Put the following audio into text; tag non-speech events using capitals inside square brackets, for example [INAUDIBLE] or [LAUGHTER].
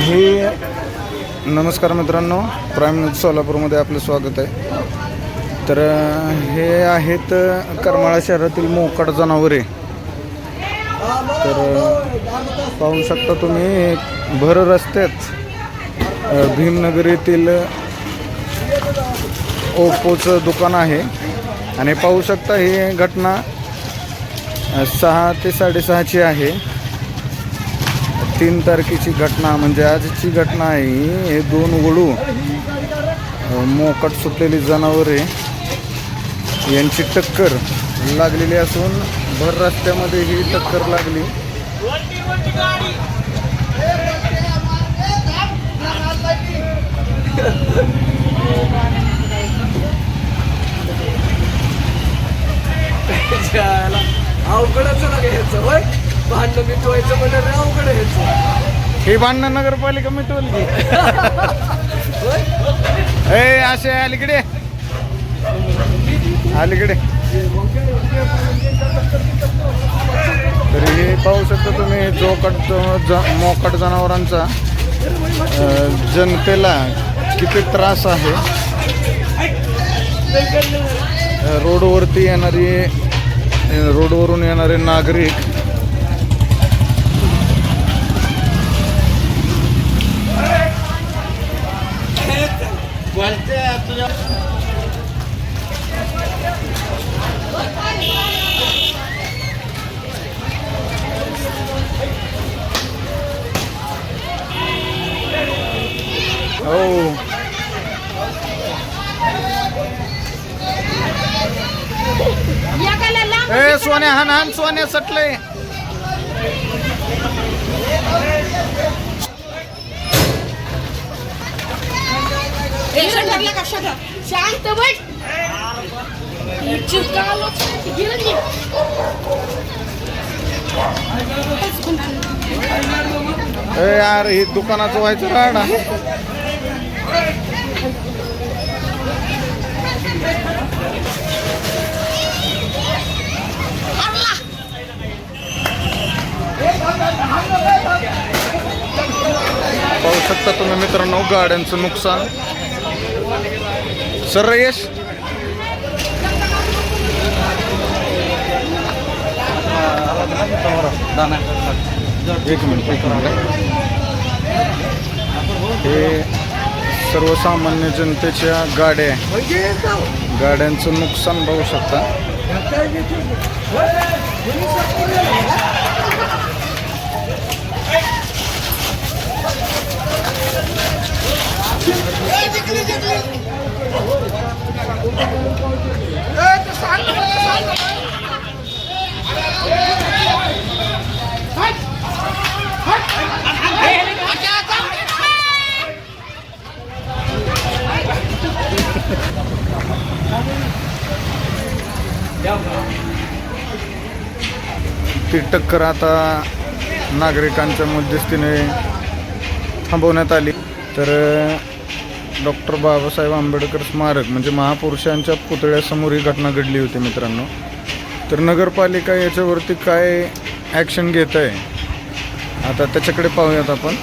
हे नमस्कार मित्रांनो प्राईम न्यूज सोलापूरमध्ये आपलं स्वागत आहे. तर हे आहेत करमाळा शहरातील मोकाट जनावरे. तर पाहू शकता तुम्ही भर रस्त्यात भीमनगर येथील ओप्पोचं दुकान आहे. आणि पाहू शकता ही घटना सहा ते साडेसहाची आहे. तीन तारखेची घटना म्हणजे आजची घटना आहे ही. हे दोन वळू मोकट मोकाट सुटलेली जनावरे यांची टक्कर लागलेली असून भर रस्त्यामध्ये ही टक्कर लागली. [LAUGHS] अवघडच होय? भांडण मिटवायचं म्हणजे अवघड आहे हे ही भांडण नगरपालिका मिटवली ए असे अलीकडे. अलीकडे. तर हे पाहू शकता तुम्ही चौकट ज मोकाट जनावरांचा जनतेला किती त्रास आहे. रोडवरती येणारी रोडवरून येणारे नागरिक हो ए सोन्या हान हान सोन्या सटले. शांत यार हे दुकानाचं व्हायचं राडा. पाहू शकता तुम्ही मित्रांनो गाड्यांचं नुकसान. सर रयेश? एक मिनिट एक मिनिट. हे सर्वसामान्य जनतेच्या गाड्या गाड्यांचं नुकसान पाहू शकता काय घेते? होय, कोणी सापडलं? ए, ते सांग ना, ते सांग ना. ती टक्कर आता नागरिकांच्या मध्यस्थीने थांबवण्यात आली. तर डॉक्टर बाबासाहेब आंबेडकर स्मारक म्हणजे महापुरुषांच्या पुतळ्यासमोर ही घटना घडली होती मित्रांनो. तर नगरपालिका याच्यावरती काय ॲक्शन घेत आहे आता त्याच्याकडे पाहूयात आपण.